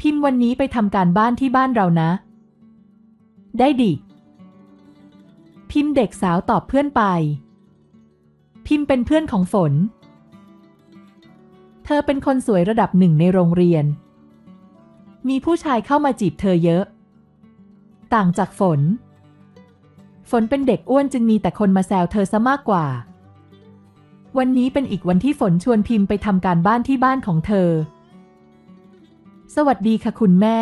พิมพ์วันนี้ไปทำการบ้านที่บ้านเรานะ ได้ดิ พิมพ์เด็กสาวตอบเพื่อนไป พิมพ์เป็นเพื่อนของฝน เธอเป็นคนสวยระดับหนึ่งในโรงเรียน มีผู้ชายเข้ามาจีบเธอเยอะ ต่างจากฝน ฝนเป็นเด็กอ้วนจึงมีแต่คนมาแซวเธอซะมากกว่า วันนี้เป็นอีกวันที่ฝนชวนพิมพ์ไปทำการบ้านที่บ้านของเธอ สวัสดีค่ะคุณแม่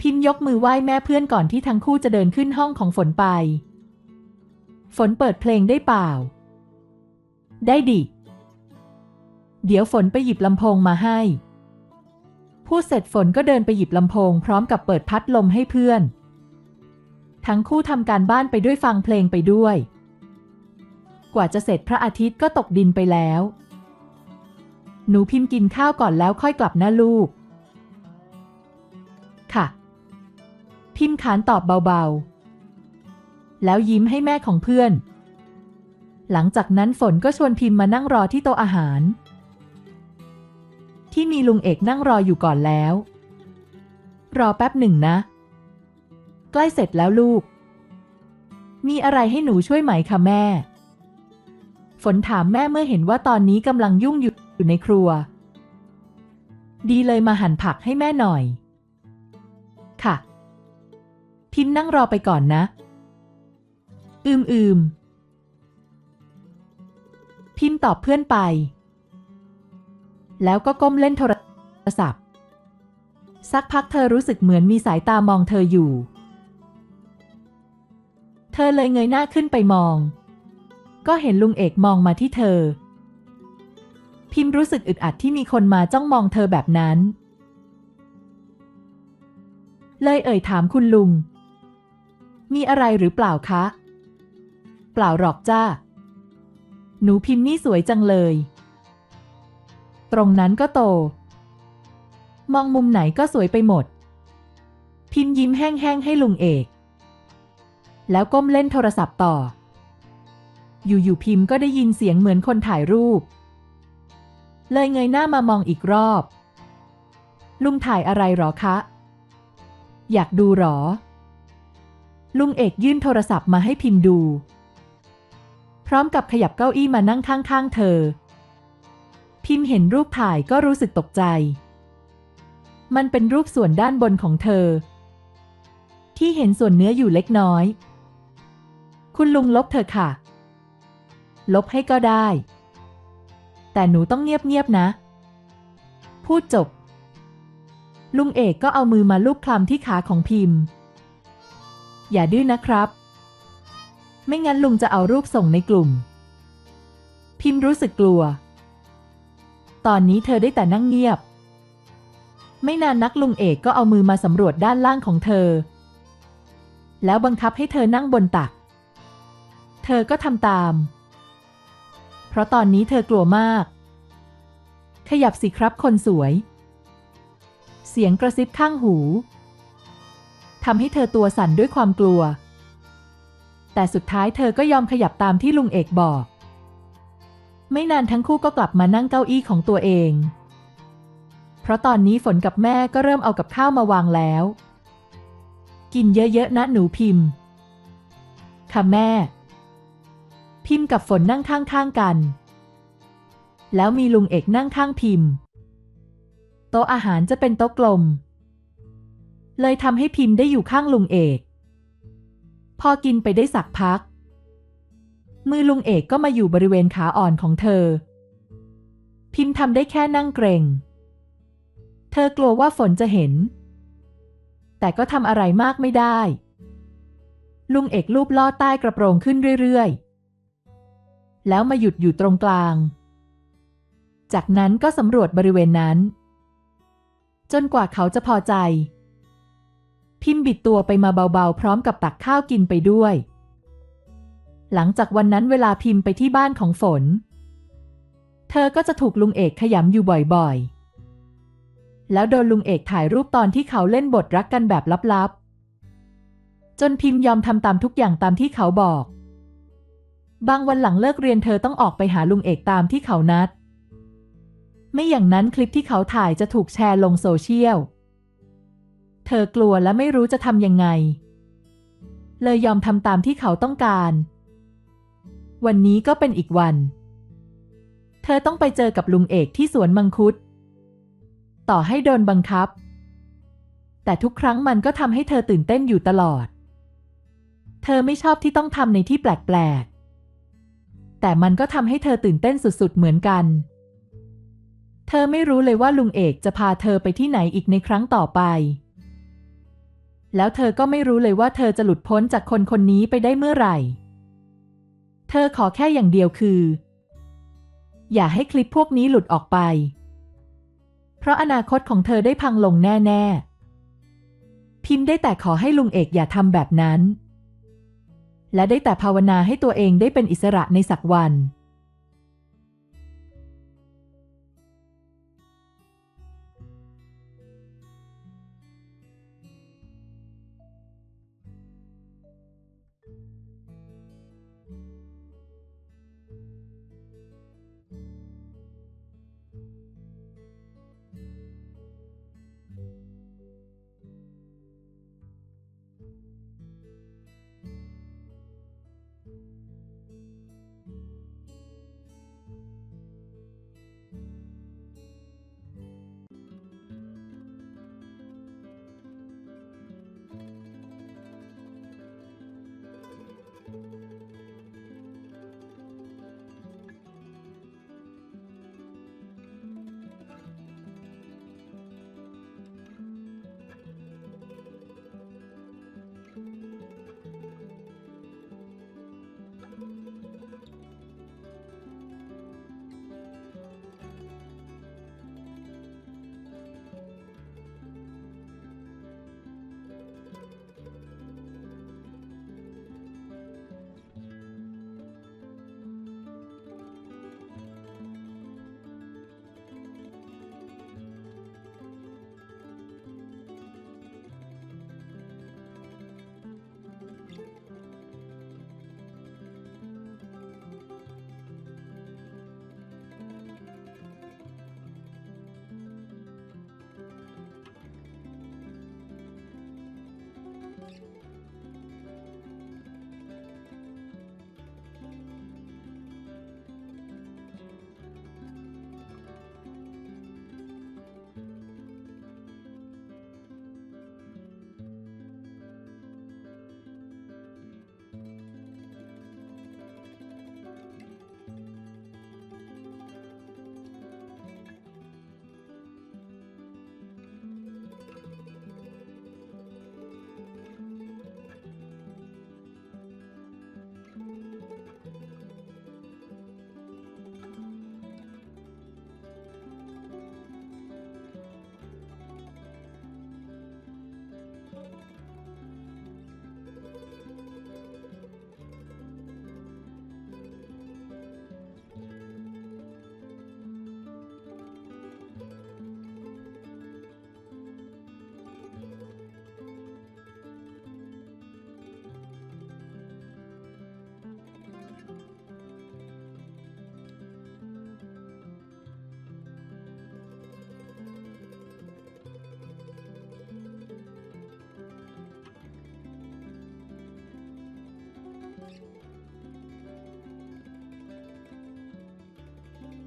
พิมพ์ยกมือไหว้แม่เพื่อนก่อนที่ทั้งคู่จะเดินขึ้นห้องของฝนไป ฝนเปิดเพลงได้เปล่า ได้ดิ เดี๋ยวฝนไปหยิบลำโพงมาให้พูดเสร็จฝนก็เดินไปหยิบลำโพงพร้อมกับเปิดพัดลมให้เพื่อน ทั้งคู่ทำการบ้านไปด้วยฟังเพลงไปด้วย กว่าจะเสร็จพระอาทิตย์ก็ตกดินไปแล้ว หนูพิมพ์กินข้าวก่อนแล้วค่อยกลับนะลูก ค่ะ พิมพ์ขานตอบเบาๆ แล้วยิ้มให้แม่ของเพื่อน หลังจากนั้นฝนก็ชวนพิมพ์มานั่งรอที่โต๊ะอาหาร ที่มีลุงเอกนั่งรออยู่ก่อนแล้ว รอแป๊บหนึ่งนะ ใกล้เสร็จแล้วลูก มีอะไรให้หนูช่วยไหมคะแม่ ฝนถามแม่เมื่อเห็นว่าตอนนี้กำลังยุ่งอยู่ อยู่ในครัว ดีเลยมาหั่นผักให้แม่หน่อย ค่ะ พิมพ์นั่งรอไปก่อนนะ อืมอืมพิมพ์ตอบเพื่อนไป แล้วก็ก้มเล่นโทรศัพท์ สักพักเธอรู้สึกเหมือนมีสายตามองเธออยู่ เธอเลยเงยหน้าขึ้นไปมอง ก็เห็นลุงเอกมองมาที่เธอ พิมพ์รู้สึกอึดอัดที่มีคนมาจ้องมองเธอแบบนั้น เลยเอ่ยถามคุณลุง มีอะไรหรือเปล่าคะ เปล่าหรอกจ้า หนูพิมพ์นี่สวยจังเลย ตรงนั้นก็โต มองมุมไหนก็สวยไปหมด พิมพ์ยิ้มแห้งๆให้ลุงเอก แล้วก้มเล่นโทรศัพท์ต่อ อยู่ๆพิมพ์ก็ได้ยินเสียงเหมือนคนถ่ายรูป เลยเงยหน้ามามองอีกรอบ ลุงถ่ายอะไรหรอคะ อยากดูหรอ ลุงเอกยื่นโทรศัพท์มาให้พิมพ์ดู พร้อมกับขยับเก้าอี้มานั่งข้างๆเธอ พิมพ์เห็นรูปถ่ายก็รู้สึกตกใจ มันเป็นรูปส่วนด้านบนของเธอ ที่เห็นส่วนเนื้ออยู่เล็กน้อย คุณลุงลบเธอค่ะ ลบให้ก็ได้ แต่หนูต้องเงียบๆนะ พูดจบ ลุงเอกก็เอามือมาลูบคลำที่ขาของพิมพ์ อย่าดื้อนนะครับ ไม่งั้นลุงจะเอารูปส่งในกลุ่ม พิมพ์รู้สึกกลัว ตอนนี้เธอได้แต่นั่งเงียบ ไม่นานนักลุงเอกก็เอามือมาสำรวจด้านล่างของเธอ แล้วบังคับให้เธอนั่งบนตัก เธอก็ทำตาม เพราะตอนนี้เธอกลัวมาก ขยับสิครับคนสวย เสียงกระซิบข้างหูทำให้เธอตัวสั่นด้วยความกลัว แต่สุดท้ายเธอก็ยอมขยับตามที่ลุงเอกบอก ไม่นานทั้งคู่ก็กลับมานั่งเก้าอี้ของตัวเอง เพราะตอนนี้ฝนกับแม่ก็เริ่มเอากับข้าวมาวางแล้ว กินเยอะๆนะหนูพิมพ์ ค่ะแม่ พิมพ์กับฝนนั่งข้างๆกัน แล้วมีลุงเอกนั่งข้างพิมพ์ โต๊ะอาหารจะเป็นโต๊ะกลม เลยทำให้พิมพ์ได้อยู่ข้างลุงเอก พอกินไปได้สักพัก มือลุงเอกก็มาอยู่บริเวณขาอ่อนของเธอ พิมพ์ทำได้แค่นั่งเกรง เธอกลัวว่าฝนจะเห็น แต่ก็ทำอะไรมากไม่ได้ลุงเอกลูบลอดใต้กระโปรงขึ้นเรื่อยๆ แล้วมาหยุดอยู่ตรงกลาง จากนั้นก็สำรวจบริเวณนั้น จนกว่าเขาจะพอใจ พิมพ์บิดตัวไปมาเบาๆ พร้อมกับตักข้าวกินไปด้วย หลังจากวันนั้นเวลาพิมพ์ไปที่บ้านของฝน เธอก็จะถูกลุงเอกขยำอยู่บ่อยๆ แล้วโดนลุงเอกถ่ายรูปตอนที่เขาเล่นบทรักกันแบบลับๆ จนพิมพ์ยอมทำตามทุกอย่างตามที่เขาบอก บางวันหลังเลิกเรียนเธอต้องออกไปหาลุงเอกตามที่เขานัด ไม่อย่างนั้นคลิปที่เขาถ่ายจะถูกแชร์ลงโซเชียล เธอกลัวและไม่รู้จะทำยังไง เลยยอมทำตามที่เขาต้องการ วันนี้ก็เป็นอีกวัน เธอต้องไปเจอกับลุงเอกที่สวนมังคุด ต่อให้โดนบังคับ แต่ทุกครั้งมันก็ทำให้เธอตื่นเต้นอยู่ตลอด เธอไม่ชอบที่ต้องทำในที่แปลกๆ แต่มันก็ทำให้เธอตื่นเต้นสุดๆ เหมือนกัน เธอไม่รู้เลยว่าลุงเอกจะพาเธอไปที่ไหนอีกในครั้งต่อไป แล้วเธอก็ไม่รู้เลยว่าเธอจะหลุดพ้นจากคนคนนี้ไปได้เมื่อไหร่ เธอขอแค่อย่างเดียวคือ อย่าให้คลิปพวกนี้หลุดออกไป เพราะอนาคตของเธอได้พังลงแน่ ๆ พิมพ์ได้แต่ขอให้ลุงเอกอย่าทำแบบนั้น และได้แต่ภาวนาให้ตัวเองได้เป็นอิสระในสักวัน